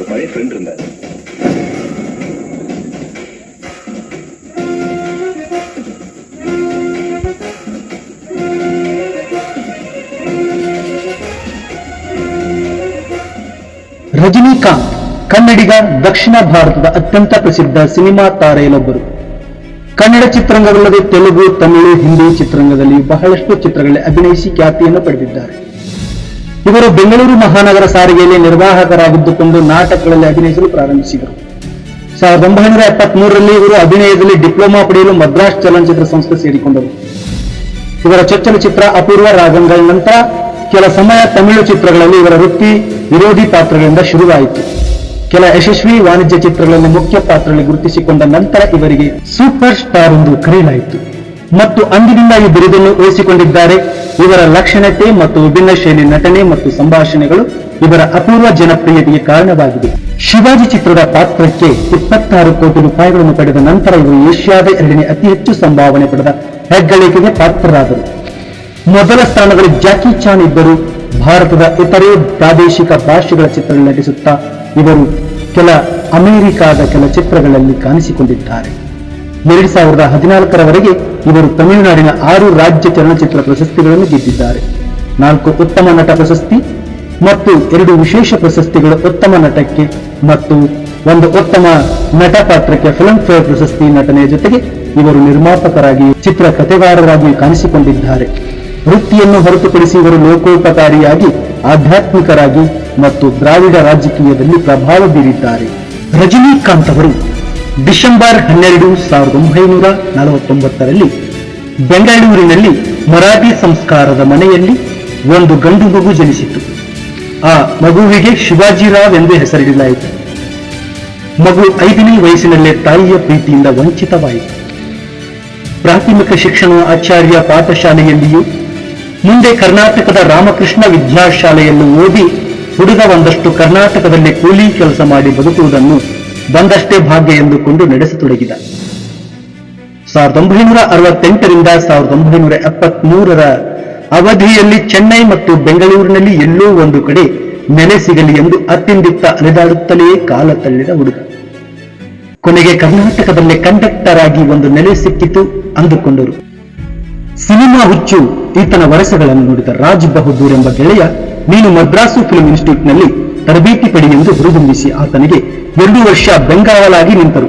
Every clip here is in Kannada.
பழைய ஃப்ரெண்ட் இருந்தார் ರಜನಿಕಾಂತ್ ಕನ್ನಡಿಗ ದಕ್ಷಿಣ ಭಾರತದ ಅತ್ಯಂತ ಪ್ರಸಿದ್ಧ ಸಿನಿಮಾ ತಾರೆಯಲ್ಲೊಬ್ಬರು ಕನ್ನಡ ಚಿತ್ರರಂಗವಲ್ಲದೆ ತೆಲುಗು ತಮಿಳು ಹಿಂದಿ ಚಿತ್ರರಂಗದಲ್ಲಿ ಬಹಳಷ್ಟು ಚಿತ್ರಗಳಲ್ಲಿ ಅಭಿನಯಿಸಿ ಖ್ಯಾತಿಯನ್ನು ಪಡೆದಿದ್ದಾರೆ ಇವರು ಬೆಂಗಳೂರು ಮಹಾನಗರ ಸಾರಿಗೆಯಲ್ಲಿ ನಿರ್ವಾಹಕರಾಗಿದ್ದುಕೊಂಡು ನಾಟಕಗಳಲ್ಲಿ ಅಭಿನಯಿಸಲು ಪ್ರಾರಂಭಿಸಿದರು. ಸಾವಿರದ ಒಂಬೈನೂರ ಎಪ್ಪತ್ಮೂರರಲ್ಲಿ ಇವರು ಅಭಿನಯದಲ್ಲಿ ಡಿಪ್ಲೊಮಾ ಪಡೆಯಲು ಮದ್ರಾಸ್ ಚಲನಚಿತ್ರ ಸಂಸ್ಥೆ ಸೇರಿಕೊಂಡರು. ಇವರ ಚೊಚ್ಚಲ ಚಿತ್ರ ಅಪೂರ್ವ ರಾಗಂಗಳ ನಂತರ ಕೆಲ ಸಮಯ ತಮಿಳು ಚಿತ್ರಗಳಲ್ಲಿ ಇವರ ವೃತ್ತಿ ವಿರೋಧಿ ಪಾತ್ರಗಳಿಂದ ಶುರುವಾಯಿತು. ಕೆಲ ಯಶಸ್ವಿ ವಾಣಿಜ್ಯ ಚಿತ್ರಗಳಲ್ಲಿ ಮುಖ್ಯ ಪಾತ್ರಗಳಲ್ಲಿ ಗುರುತಿಸಿಕೊಂಡ ನಂತರ ಇವರಿಗೆ ಸೂಪರ್ ಸ್ಟಾರ್ ಎಂದು ಕರೆಯಲಾಯಿತು. ಮತ್ತು ಅಂದಿನಿಂದ ಈ ಬಿರುದನ್ನು ಉಳಿಸಿಕೊಂಡಿದ್ದಾರೆ ಇವರ ಲಕ್ಷಣತೆ ಮತ್ತು ವಿಭಿನ್ನ ಶೈಲಿ ನಟನೆ ಮತ್ತು ಸಂಭಾಷಣೆಗಳು ಇವರ ಅಪೂರ್ವ ಜನಪ್ರಿಯತೆಗೆ ಕಾರಣವಾಗಿದೆ. ಶಿವಾಜಿ ಚಿತ್ರದ ಪಾತ್ರಕ್ಕೆ ಇಪ್ಪತ್ತಾರು ಕೋಟಿ ರೂಪಾಯಿಗಳನ್ನು ಪಡೆದ ನಂತರ ಇವರು ಏಷ್ಯಾದ ಎರಡನೇ ಅತಿ ಹೆಚ್ಚು ಸಂಭಾವನೆ ಪಡೆದ ಹೆಗ್ಗಳಿಕೆಗೆ ಪಾತ್ರರಾದರು. ಮೊದಲ ಸ್ಥಾನದಲ್ಲಿ ಜಾಕಿ ಚಾನ್ ಇದ್ದರು ಭಾರತದ ಇತರೆ ಪ್ರಾದೇಶಿಕ ಭಾಷೆಗಳ ಚಿತ್ರ ನಟಿಸುತ್ತಾ ಇವರು ಕೆಲ ಅಮೆರಿಕಾದ ಕೆಲ ಚಿತ್ರಗಳಲ್ಲಿ ಕಾಣಿಸಿಕೊಂಡಿದ್ದಾರೆ. ಎರಡು ಸಾವಿರದ ಹದಿನಾಲ್ಕರವರೆಗೆ ಇವರು ತಮಿಳುನಾಡಿನ ಆರು ರಾಜ್ಯ ಚಲನಚಿತ್ರ ಪ್ರಶಸ್ತಿಗಳನ್ನು ಗೆದ್ದಿದ್ದಾರೆ. ನಾಲ್ಕು ಉತ್ತಮ ನಟ ಪ್ರಶಸ್ತಿ ಮತ್ತು ಎರಡು ವಿಶೇಷ ಪ್ರಶಸ್ತಿಗಳು ಉತ್ತಮ ನಟಕ್ಕೆ ಮತ್ತು ಒಂದು ಉತ್ತಮ ನಟ ಪಾತ್ರಕ್ಕೆ ಫಿಲಂ ಫೇರ್ ಪ್ರಶಸ್ತಿ ನಟನೆಯ ಜೊತೆಗೆ ಇವರು ನಿರ್ಮಾಪಕರಾಗಿ ಚಿತ್ರ ಕಥೆಗಾರರಾಗಿ ಕಾಣಿಸಿಕೊಂಡಿದ್ದಾರೆ. ವೃತ್ತಿಯನ್ನು ಹೊರತುಪಡಿಸಿ ಇವರು ಲೋಕೋಪಕಾರಿಯಾಗಿ, ಆಧ್ಯಾತ್ಮಿಕರಾಗಿ ಮತ್ತು ದ್ರಾವಿಡ ರಾಜಕೀಯದಲ್ಲಿ ಪ್ರಭಾವ ಬೀರಿದ್ದಾರೆ. ರಜನೀಕಾಂತ್ ಅವರು ಡಿಸೆಂಬರ್ ಹನ್ನೆರಡು ಸಾವಿರದ ಒಂಬೈನೂರ ನಲವತ್ತೊಂಬತ್ತರಲ್ಲಿ ಬೆಂಗಳೂರಿನಲ್ಲಿ ಮರಾಠಿ ಸಂಸ್ಕಾರದ ಮನೆಯಲ್ಲಿ ಒಂದು ಗಂಡು ಮಗು ಜನಿಸಿತು. ಆ ಮಗುವಿಗೆ ಶಿವಾಜಿರಾವ್ ಎಂದು ಹೆಸರಿಡಲಾಯಿತು. ಮಗು ಐದನೇ ವಯಸ್ಸಿನಲ್ಲೇ ತಾಯಿಯ ಪ್ರೀತಿಯಿಂದ ವಂಚಿತವಾಯಿತು. ಪ್ರಾಥಮಿಕ ಶಿಕ್ಷಣ ಆಚಾರ್ಯ ಪಾಠಶಾಲೆಯಲ್ಲಿಯೂ ಮುಂದೆ ಕರ್ನಾಟಕದ ರಾಮಕೃಷ್ಣ ವಿದ್ಯಾಶಾಲೆಯನ್ನು ಓದಿ ಹುಡುಗ ಒಂದಷ್ಟು ಕರ್ನಾಟಕದಲ್ಲಿ ಕೂಲಿ ಕೆಲಸ ಮಾಡಿ ಬದುಕುವುದನ್ನು ಬಂದಷ್ಟೇ ಭಾಗ್ಯ ಎಂದುಕೊಂಡು ನಡೆಸತೊಡಗಿದ. ಸಾವಿರದ ಒಂಬೈನೂರ ಅರವತ್ತೆಂಟರಿಂದ ಸಾವಿರದ ಒಂಬೈನೂರ ಎಪ್ಪತ್ಮೂರರ ಅವಧಿಯಲ್ಲಿ ಚೆನ್ನೈ ಮತ್ತು ಬೆಂಗಳೂರಿನಲ್ಲಿ ಎಲ್ಲೋ ಒಂದು ಕಡೆ ನೆಲೆ ಸಿಗಲಿ ಎಂದು ಅತ್ತಿಂದಿತ್ತ ಅಲೆದಾಡುತ್ತಲೇ ಕಾಲ ತಳ್ಳಿದ ಹುಡುಗ. ಕೊನೆಗೆ ಕರ್ನಾಟಕದಲ್ಲಿ ಕಂಡಕ್ಟರ್ ಆಗಿ ಒಂದು ನೆಲೆ ಸಿಕ್ಕಿತು ಅಂದುಕೊಂಡರು. ಸಿನಿಮಾ ಹುಚ್ಚು ಈತನ ವರಸೆಗಳನ್ನು ನೋಡಿದ ರಾಜ್ ಬಹದ್ದೂರ್ ಎಂಬ ಗೆಳೆಯ, ನೀನು ಮದ್ರಾಸು ಫಿಲ್ಮ್ ಇನ್ಸ್ಟಿಟ್ಯೂಟ್ನಲ್ಲಿ ತರಬೇತಿ ಪಡಿ ಎಂದು ಹುರಿದುಂಬಿಸಿ ಆತನಿಗೆ ಎರಡು ವರ್ಷ ಬೆಂಗಾವಲಾಗಿ ನಿಂತರು.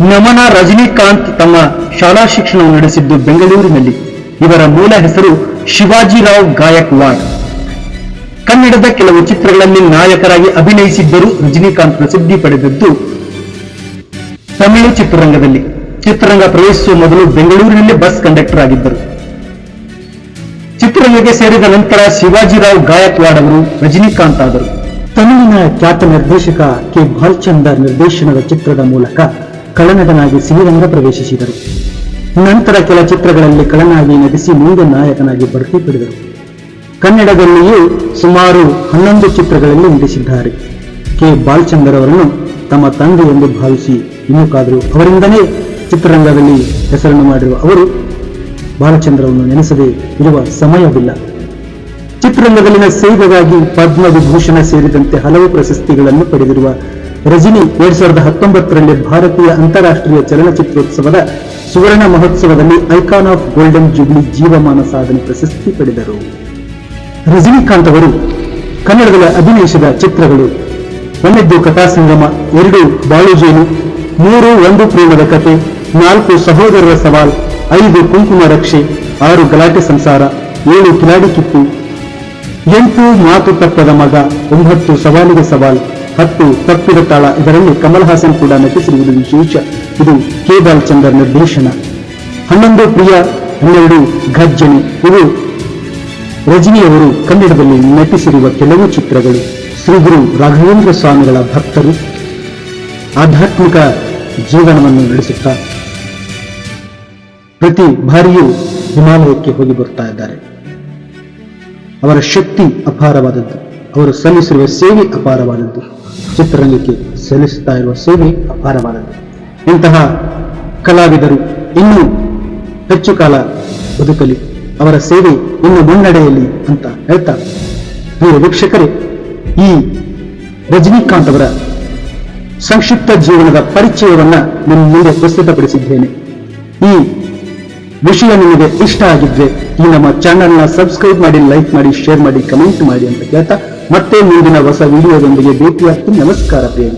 ನಮನ ರಜನಿಕಾಂತ್ ತಮ್ಮ ಶಾಲಾ ಶಿಕ್ಷಣವನ್ನು ನಡೆಸಿದ್ದು ಬೆಂಗಳೂರಿನಲ್ಲಿ. ಇವರ ಮೂಲ ಹೆಸರು ಶಿವಾಜಿರಾವ್ ಗಾಯಕ್ವಾಡ್. ಕನ್ನಡದ ಕೆಲವು ಚಿತ್ರಗಳಲ್ಲಿ ನಾಯಕರಾಗಿ ಅಭಿನಯಿಸಿದ್ದರೂ ರಜನಿಕಾಂತ್ ಪ್ರಸಿದ್ಧಿ ಪಡೆದದ್ದು ತಮಿಳು ಚಿತ್ರರಂಗದಲ್ಲಿ. ಚಿತ್ರರಂಗ ಪ್ರವೇಶಿಸುವ ಮೊದಲು ಬೆಂಗಳೂರಿನಲ್ಲಿ ಬಸ್ ಕಂಡಕ್ಟರ್ ಆಗಿದ್ದರು. ಚಿತ್ರರಂಗಕ್ಕೆ ಸೇರಿದ ನಂತರ ಶಿವಾಜಿರಾವ್ ಗಾಯಕ್ವಾಡ್ ಅವರು ರಜನಿಕಾಂತ್ ಆದರು. ತಮಿಳಿನ ಖ್ಯಾತ ನಿರ್ದೇಶಕ ಕೆ. ಭಾಲ್ಚಂದರ್ ನಿರ್ದೇಶನದ ಚಿತ್ರದ ಮೂಲಕ ಕಳನಟನಾಗಿ ಸಿರಿರಂಗ ಪ್ರವೇಶಿಸಿದರು. ನಂತರ ಕೆಲ ಚಿತ್ರಗಳಲ್ಲಿ ಕಳನಾಗಿ ನಟಿಸಿ ಮುಂದೆ ನಾಯಕನಾಗಿ ಬಡ್ತಿ ಪಡೆದರು. ಕನ್ನಡದಲ್ಲಿಯೂ ಸುಮಾರು ಹನ್ನೊಂದು ಚಿತ್ರಗಳಲ್ಲಿ ನಟಿಸಿದ್ದಾರೆ. ಕೆ. ಬಾಲ್ಚಂದರ್ ಅವರನ್ನು ತಮ್ಮ ತಂದೆ ಎಂದು ಭಾವಿಸಿ ಇನ್ನೂಕಾದರೂ ಅವರಿಂದಲೇ ಚಿತ್ರರಂಗದಲ್ಲಿ ಹೆಸರನ್ನು ಮಾಡಿರುವ ಅವರು ಬಾಲಚಂದ್ರವನ್ನು ನೆನೆಸದೇ ಇರುವ ಸಮಯವಿಲ್ಲ. ಚಿತ್ರರಂಗದಲ್ಲಿನ ಸೇವೆಗಾಗಿ ಪದ್ಮವಿಭೂಷಣ ಸೇರಿದಂತೆ ಹಲವು ಪ್ರಶಸ್ತಿಗಳನ್ನು ಪಡೆದಿರುವ ರಜನಿ ಎರಡ್ ಸಾವಿರದ ಹತ್ತೊಂಬತ್ತರಲ್ಲಿ ಭಾರತೀಯ ಅಂತಾರಾಷ್ಟ್ರೀಯ ಚಲನಚಿತ್ರೋತ್ಸವದ ಸುವರ್ಣ ಮಹೋತ್ಸವದಲ್ಲಿ ಐಕಾನ್ ಆಫ್ ಗೋಲ್ಡನ್ ಜುಬ್ಲಿ ಜೀವಮಾನ ಸಾಧನೆ ಪ್ರಶಸ್ತಿ ಪಡೆದರು. ರಜನಿಕಾಂತ್ ಅವರು ಕನ್ನಡದ ಅಭಿನಯಿಸಿದ ಚಿತ್ರಗಳು ಒಂದದ್ದು ಕಥಾಸಂಗಮ ಎರಡು ಬಾಳುಜೇನು, ಮೂರು ಒಂದು ಪ್ರೇಮದ ಕತೆ, ನಾಲ್ಕು ಸಹೋದರರ ಸವಾಲ್, ಐದು ಕುಂಕುಮ ರಕ್ಷೆ, ಆರು ಗಲಾಟೆ ಸಂಸಾರ, ಏಳು ಕಿಲಾಡಿ ಕಿತ್ತು ಎಂಟು ಮಾತು ತಪ್ಪದ ಮಗ, ಒಂಬತ್ತು ಸವಾಲಿಗೆ ಸವಾಲ್, ಹತ್ತು ತಪ್ಪಿದ ತಾಳ, ಇದರಲ್ಲಿ ಕಮಲ್ ಹಾಸನ್ ಕೂಡ ನಟಿಸಿರುವುದು ವಿಶೇಷ. ಇದು ಕೆ ಬಾಲಚಂದರ್ ನಿರ್ದೇಶನ. ಹನ್ನೊಂದು ಪ್ರಿಯ, ಹನ್ನೆರಡು ಗರ್ಜನೆ. ಇವು ರಜನಿಯವರು ಕನ್ನಡದಲ್ಲಿ ನಟಿಸಿರುವ ಕೆಲವು ಚಿತ್ರಗಳು. ಶ್ರೀಗುರು ರಾಘವೇಂದ್ರ ಸ್ವಾಮಿಗಳ ಭಕ್ತರು ಆಧ್ಯಾತ್ಮಿಕ ಜೀವನವನ್ನು ನಡೆಸುತ್ತಾ ಪ್ರತಿ ಬಾರಿಯೂ ಹಿಮಾಲಯಕ್ಕೆ ಹೋಗಿ ಬರ್ತಾ ಇದ್ದಾರೆ. ಅವರ ಶಕ್ತಿ ಅಪಾರವಾದದ್ದು, ಅವರು ಸಲ್ಲಿಸಿರುವ ಸೇವೆ ಅಪಾರವಾದದ್ದು, ಚಿತ್ರರಂಗಕ್ಕೆ ಸಲ್ಲಿಸುತ್ತಾ ಇರುವ ಸೇವೆ ಅಪಾರವಾದದ್ದು. ಇಂತಹ ಕಲಾವಿದರು ಇನ್ನೂ ಹೆಚ್ಚು ಕಾಲ ಬದುಕಲಿ, ಅವರ ಸೇವೆ ಇನ್ನು ಮುನ್ನಡೆಯಲಿ ಅಂತ ಹೇಳ್ತಾ ಪ್ರಿಯ ವೀಕ್ಷಕರೇ, ಈ ರಜನಿಕಾಂತ್ ಅವರ ಸಂಕ್ಷಿಪ್ತ ಜೀವನದ ಪರಿಚಯವನ್ನ ನಿಮ್ಮ ಮುಂದೆ ಪ್ರಸ್ತುತಪಡಿಸಿದ್ದೇನೆ. ಈ ವಿಷಯ ನಿಮಗೆ ಇಷ್ಟ ಆಗಿದ್ರೆ ಈ ನಮ್ಮ ನ ಸಬ್ಸ್ಕ್ರೈಬ್ ಮಾಡಿ ಲೈಕ್ ಮಾಡಿ ಶೇರ್ ಮಾಡಿ ಕಮೆಂಟ್ ಮಾಡಿ ಅಂತ ಕೇಳ್ತಾ ಮತ್ತೆ ಮುಂದಿನ ಹೊಸ ವಿಡಿಯೋದೊಂದಿಗೆ ಭೇಟಿಯಾಗ್ತೀನಿ. ನಮಸ್ಕಾರ ಪ್ರಿಯ